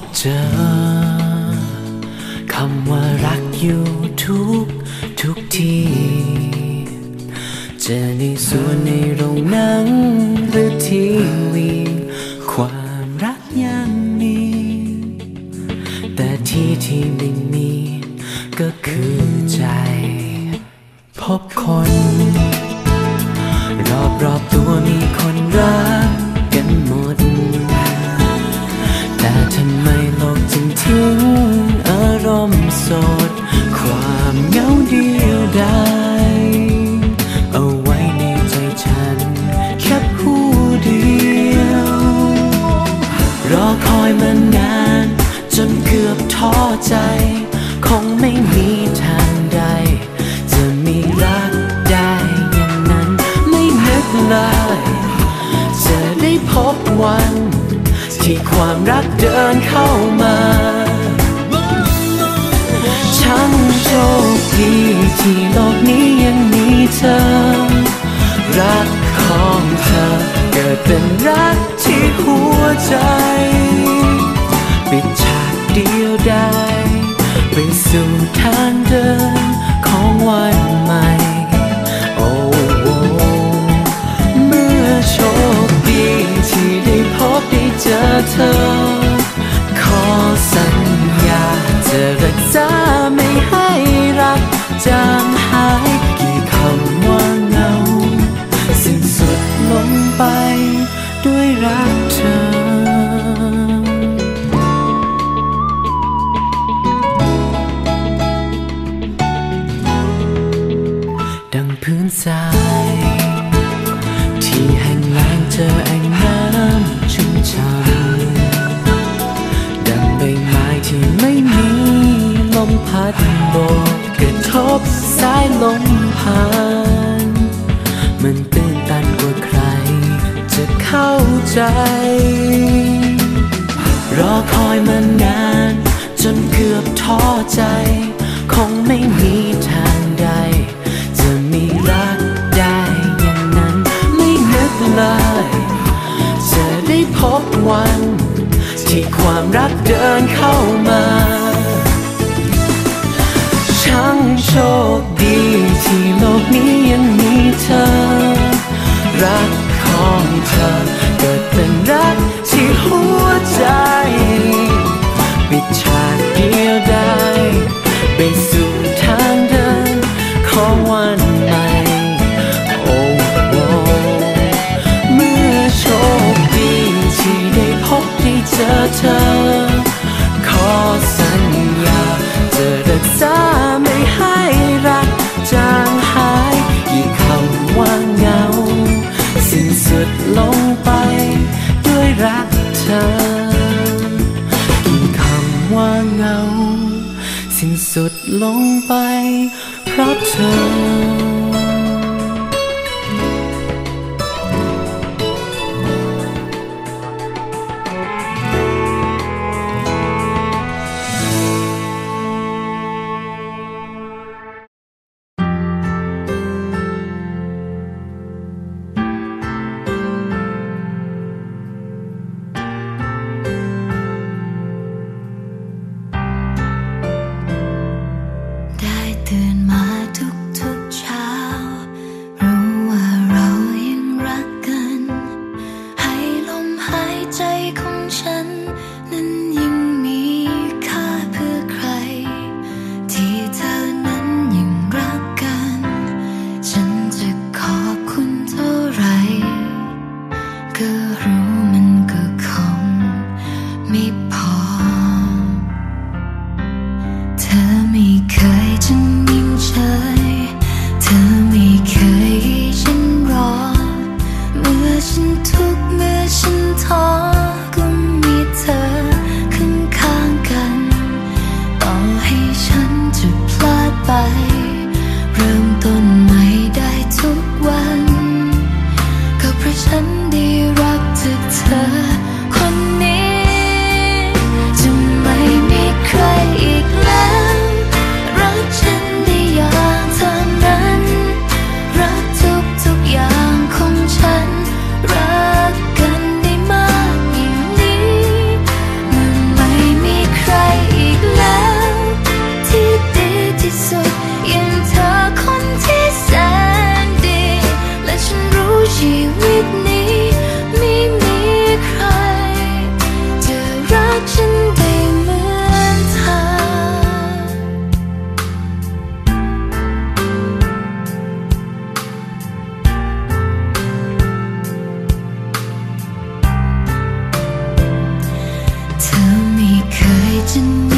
บเจอคำว่ารักอยู่ทุกทุกที่เจอในสวนในโรงหนังหรือทีวีความรักยังมีแต่ที่ที่ไม่มีก็คือใจ พบคน ทำไมโลกจึงทิ้งอารมณ์โสด ความเหงาเดียวดายเอาไว้ในใจฉัน แค่ผู้เดียว รอคอยมานาน จนเกือบท้อใจ รักเดินเข้ามา ฉันโชคดีที่โลกนี้ยังมีเธอ รักของเธอเกิดเป็นรักที่หัวใจ ปิดฉากเดียวได้ ไปสู่ทางเดินของวันใหม่ เธอ ขอสัญญาจะรักษาไม่ให้รักจางหายกี่คำว่าเงาสิ้นสุดลงไปด้วยรักเธอดังพื้นทราย ดโบกกระทบสายลมผ่าน มันตื่นตันกว่าใคร จะเข้าใจ รอคอยมานาน จนเกือบท้อใจ คงไม่มี โชคดีที่โลกนี้ยังมีเธอ รักของเธอเกิดเป็นรักที่หัวใจปิดฉากเดียวได้ ไปสู่ทางเดินของวัน จะนิ่งเฉ